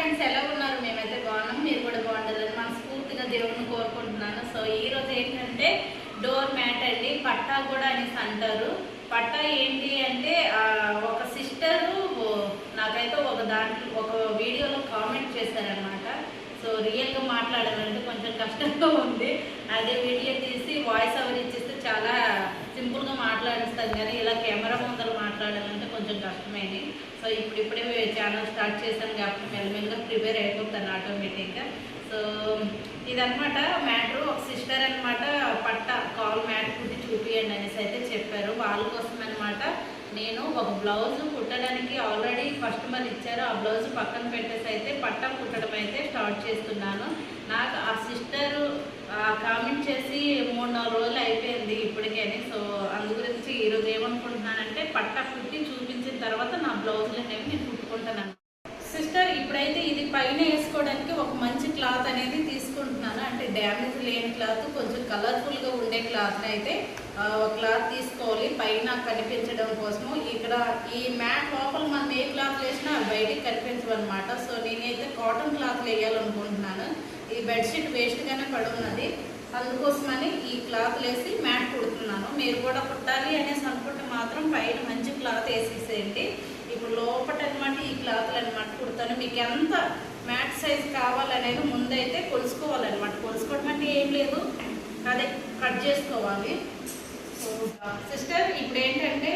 Friends ఎలా ఉన్నారు? మేమైతే బాగున్నాం. మీరు కూడా బాగుండాలని మనస్ఫూర్తిగా దేవుడిని కోరుకుంటున్నాను. సో ఈ రోజు ఏంటంటే డోర్ మ్యాట్ అండి. పట్టా కూడా అనేసి అంటారు. పట్టా ఏంటి అంటే ఒక సిస్టరు నాకైతే ఒక దాంట్లో ఒక వీడియోలో కామెంట్ చేశారనమాట సో రియల్గా మాట్లాడాలంటే కొంచెం కష్టంగా ఉంది. అదే వీడియో తీసి వాయిస్ ఓవర్ ఇచ్చేస్తే చాలా సింపుల్గా మాట్లాడిస్తాను కానీ ఇలా కెమెరా ముందర మాట్లాడాలంటే కొంచెం కష్టమైంది. సో ఇప్పుడు ఇప్పుడే ఛానల్ స్టార్ట్ చేశాను కాబట్టి మెల్లమెల్లగా ప్రిపేర్ అయిపోతాను ఆటోమేటిక్గా సో ఇదనమాట మ్యాటర్ ఒక సిస్టర్ అనమాట పట్ట కాల్ మ్యాట్ కుట్టి చూపియండి అనేసి అయితే చెప్పారు. వాళ్ళ కోసం అనమాట నేను ఒక బ్లౌజ్ కుట్టడానికి ఆల్రెడీ కస్టమర్ ఇచ్చారు. ఆ బ్లౌజ్ పక్కన పెట్టేసి అయితే పట్టా కుట్టడం అయితే స్టార్ట్ చేస్తున్నాను. నాకు ఆ సిస్టర్ కామెంట్ చేసి మూడు నాలుగు రోజులు అయిపోయింది ఇప్పటికే సో అందు గురించి ఈరోజు ఏమనుకుంటున్నానంటే పట్టా కుట్టి చూపి తర్వాత నా బ్లౌజులు అనేవి నేను కుట్టుకుంటాను సిస్టర్ ఇప్పుడైతే ఇది పైన వేసుకోవడానికి ఒక మంచి క్లాత్ అనేది తీసుకుంటున్నాను. అంటే డ్యామేజ్ లేని క్లాత్ కొంచెం కలర్ఫుల్గా ఉండే క్లాత్ని అయితే క్లాత్ తీసుకోవాలి. పైన కనిపించడం కోసము. ఇక్కడ ఈ మ్యాట్ లోపల మనం ఏ క్లాత్ వేసినా అవి బయటికి కనిపించవన్నమాట సో నేనైతే కాటన్ క్లాత్ వేయాలనుకుంటున్నాను. ఈ బెడ్షీట్ వేస్ట్గానే పడున్నది. అందుకోసమని ఈ క్లాత్ వేసి మ్యాట్ కుడుతున్నాను. మీరు కూడా కుట్టాలి అనేసి అనుకుంటున్నాను మాత్రం పైన మంచి క్లాత్ వేసేసేయండి. ఇప్పుడు లోపట అనమాట ఈ క్లాత్లు అనమాట కుడతాను మీకు ఎంత మ్యాట్ సైజ్ కావాలనేది ముందైతే కొలుసుకోవాలన్నమాట. కొలుసుకోవడం అంటే ఏం లేదు. అదే కట్ చేసుకోవాలి. సిస్టర్ ఇప్పుడు ఏంటంటే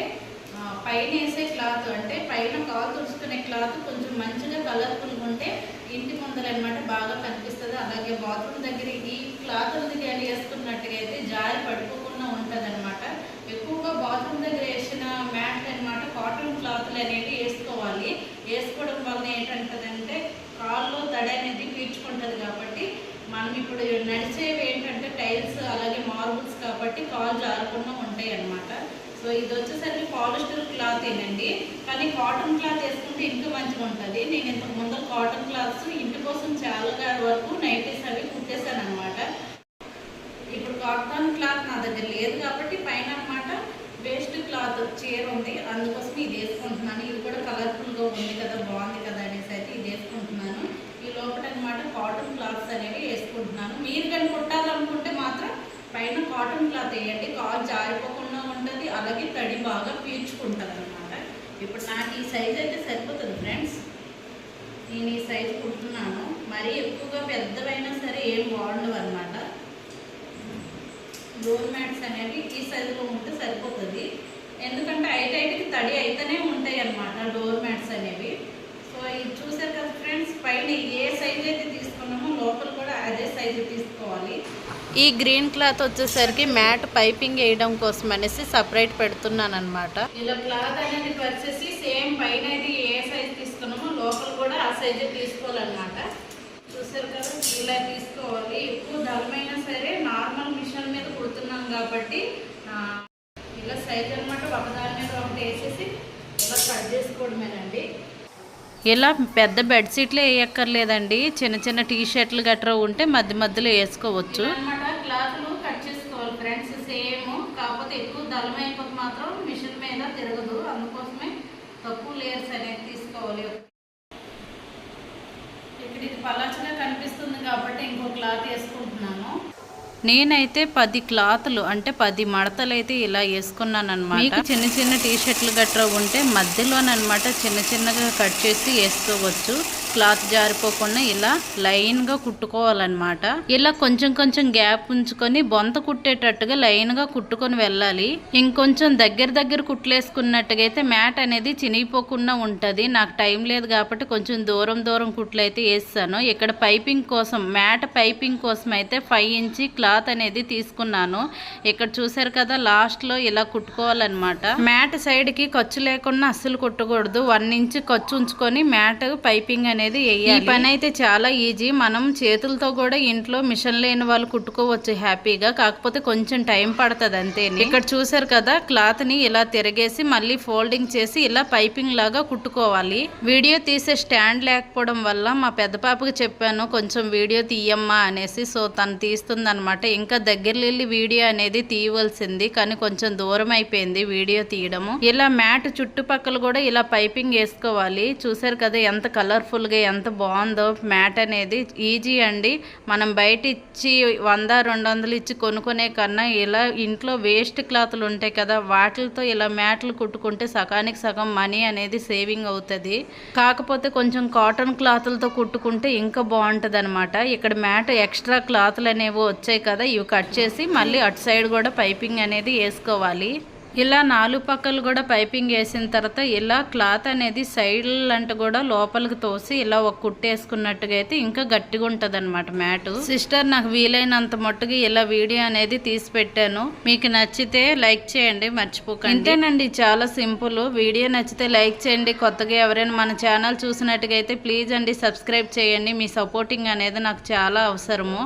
పైన వేసే క్లాత్ అంటే పైన కాలు తుడుచుకునే క్లాత్ కొంచెం మంచిగా కలర్ఫుల్గా ఉంటే ఇంటి ముందర అనమాట బాగా కనిపిస్తుంది. అలాగే బాత్రూమ్ దగ్గర ఈ క్లాత్ ఉంది కానీ వేసుకున్నట్టుగా అయితే జారి పడిపోకుండా ఉంటుంది అనమాట ఎక్కువగా బాత్రూమ్ దగ్గర వేసిన మ్యాట్ అనమాట కాటన్ క్లాత్లు అనేవి వేసుకోవాలి. వేసుకోవడం వల్ల ఏంటంటే కాళ్ళు తడి అనేది పీల్చుకుంటుంది కాబట్టి మనం ఇప్పుడు నడిచేవి ఏంటంటే టైల్స్ అలాగే మార్బుల్స్ కాబట్టి కాలు జారకుండా ఉంటాయి అన్నమాట. సో ఇది వచ్చేసరికి పాలిస్టర్ క్లాత్ ఏనండి. కానీ కాటన్ క్లాత్ వేసుకుంటే ఇంకా మంచిగా ఉంటుంది. నేను ఇంతకు ముందు కాటన్ క్లాత్స్ ఇంటి కోసం చాలా వరకు నైటీస్ అవి కుట్టేశాను అనమాట ఇప్పుడు కాటన్ దగ్గర లేదు కాబట్టి పైన అన్నమాట వేస్ట్ క్లాత్ చీర ఉంది. అందుకోసం ఇది వేసుకుంటున్నాను. ఇది కూడా కలర్ఫుల్గా ఉంది కదా బాగుంది కదా అనేసి అయితే ఇది వేసుకుంటున్నాను. ఈ లోపల అనమాట కాటన్ క్లాత్స్ అనేవి వేసుకుంటున్నాను. మీరు కానీ కుట్టాలనుకుంటే మాత్రం పైన కాటన్ క్లాత్ వేయండి. కాల్ జారిపోకుండా ఉంటుంది. అలాగే తడి బాగా పీల్చుకుంటుంది అనమాట ఇప్పుడు నాకు ఈ సైజ్ అయితే సరిపోతుంది ఫ్రెండ్స్. నేను ఈ సైజు కుడుతున్నాను. మరీ ఎక్కువగా పెద్దవైనా సరే ఏం బాగుండవు అనమాట డోర్ మ్యాట్స్ అనేవి ఈ సైజులో ఉంటే సరిపోతుంది. ఎందుకంటే ఐట్ ఐట్కి తడి అయితేనే ఉంటాయి అన్నమాట డోర్ మ్యాట్స్ అనేవి. సో ఇది చూసారు కదా ఫ్రెండ్స్ పైన ఏ సైజ్ అయితే తీసుకున్నామో లోపల కూడా అదే సైజు తీసుకోవాలి. ఈ గ్రీన్ క్లాత్ వచ్చేసరికి మ్యాట్ పైపింగ్ వేయడం కోసం అనేసి సపరేట్ పెడుతున్నాను అనమాట ఇలా క్లాత్ అనేది వచ్చేసి సేమ్ పైన అయితే ఏ సైజ్ తీసుకున్నామో లోపల కూడా ఆ సైజే తీసుకోవాలన్నమాట. ఇలా తీసుకోవాలి. ఎక్కువ దళమైనా సరే నార్మల్ మిషన్ మీద కుడుతున్నాం కాబట్టి ఇలా సైజ్ అనమాట ఒకదాని మీద ఒకటి వేసేసి ఇలా కట్ చేసుకోవడమేనండి. ఇలా పెద్ద బెడ్షీట్లు వేయక్కర్లేదండి. చిన్న చిన్న టీ షర్ట్లు గట్రా ఉంటే మధ్య మధ్యలో వేసుకోవచ్చు. అనమాట క్లాత్లు కట్ చేసుకోవాలి ఫ్రెండ్స్ సేమ్. కాకపోతే ఎక్కువ దళం అయిపోతే మాత్రం మిషన్ మీద తిరగదు. అందుకోసమే తక్కువ లేయర్స్ అనేది తీసుకోవాలి. ఇది పలాచగా కనిపిస్తుంది కాబట్టి ఇంకో క్లాత్ వేసుకుంటున్నాను. నేనైతే పది క్లాతులు అంటే పది మడతలు అయితే ఇలా వేసుకున్నాను అనమాట చిన్న చిన్న టీ షర్ట్లు గట్రా ఉంటే మధ్యలోనమాట చిన్న చిన్నగా కట్ చేసి వేసుకోవచ్చు. క్లాత్ జారిపోకుండా ఇలా లైన్గా కుట్టుకోవాలన్నమాట. ఇలా కొంచెం కొంచెం గ్యాప్ ఉంచుకొని బొంత కుట్టేటట్టుగా లైన్గా కుట్టుకొని వెళ్ళాలి. ఇంకొంచెం దగ్గర దగ్గర కుట్లేసుకున్నట్టుగా అయితే మ్యాట్ అనేది చినిగిపోకుండా ఉంటది. నాకు టైం లేదు కాబట్టి కొంచెం దూరం దూరం కుట్లు అయితే వేస్తాను ఇక్కడ పైపింగ్ కోసం మ్యాట్ పైపింగ్ కోసం అయితే ఫైవ్ ఇంచి క్లాత్ అనేది తీసుకున్నాను. ఇక్కడ చూసారు కదా లాస్ట్లో ఇలా కుట్టుకోవాలన్నమాట. మ్యాట్ సైడ్కి ఖర్చు లేకుండా అస్సలు కుట్టకూడదు. వన్ ఇంచ్ ఖర్చు ఉంచుకొని మ్యాట్ పైపింగ్ అనేది వేయాలి ఈ పని అయితే చాలా ఈజీ. మనం చేతులతో కూడా ఇంట్లో మిషన్ లేని వాళ్ళు కుట్టుకోవచ్చు హ్యాపీగా. కాకపోతే కొంచెం టైం పడుతుంది అంతే ఇక్కడ చూసారు కదా క్లాత్ని ఇలా తిరగేసి మళ్ళీ ఫోల్డింగ్ చేసి ఇలా పైపింగ్ లాగా కుట్టుకోవాలి. వీడియో తీసే స్టాండ్ లేకపోవడం వల్ల మా పెద్ద పాపకి చెప్పాను కొంచెం వీడియో తీయమ్మా అనేసి. సో తను తీస్తుంది అనమాట ఇంకా దగ్గర వెళ్ళి వీడియో అనేది తీయవలసింది కానీ కొంచెం దూరం అయిపోయింది వీడియో తీయడము. ఇలా మ్యాట్ చుట్టుపక్కల కూడా ఇలా పైపింగ్ వేసుకోవాలి. చూసారు కదా ఎంత కలర్ఫుల్గా చూసారుగా ఎంత బాగుందో మ్యాట్ అనేది ఈజీ అండి. మనం బయట ఇచ్చి వంద రెండు వందలు ఇచ్చి కొనుక్కునే కన్నా ఇలా ఇంట్లో వేస్ట్ క్లాతులు ఉంటాయి కదా వాటితో ఇలా మ్యాట్లు కుట్టుకుంటే సగానికి సగం మనీ అనేది సేవింగ్ అవుతుంది. కాకపోతే కొంచెం కాటన్ క్లాతులతో కుట్టుకుంటే ఇంకా బాగుంటుంది అనమాట ఇక్కడ మ్యాట్ ఎక్స్ట్రా క్లాత్లు అనేవి వచ్చాయి కదా ఇవి కట్ చేసి మళ్ళీ అటు సైడ్ కూడా పైపింగ్ అనేది వేసుకోవాలి. ఇలా నాలుగు పక్కలు కూడా పైపింగ్ వేసిన తర్వాత ఇలా క్లాత్ అనేది సైడ్ కూడా లోపలికి తోసి ఇలా ఒక కుట్టేసుకున్నట్టుగా అయితే ఇంకా గట్టిగా ఉంటుంది అనమాట మ్యాట్. సిస్టర్ నాకు వీలైనంత మట్టుగా ఇలా వీడియో అనేది తీసి పెట్టాను. మీకు నచ్చితే లైక్ చేయండి మర్చిపోకండి. అంతేనండి చాలా సింపుల్. వీడియో నచ్చితే లైక్ చేయండి. కొత్తగా ఎవరైనా మన ఛానల్ చూసినట్టుగా అయితే ప్లీజ్ అండి సబ్స్క్రైబ్ చేయండి. మీ సపోర్టింగ్ అనేది నాకు చాలా అవసరము.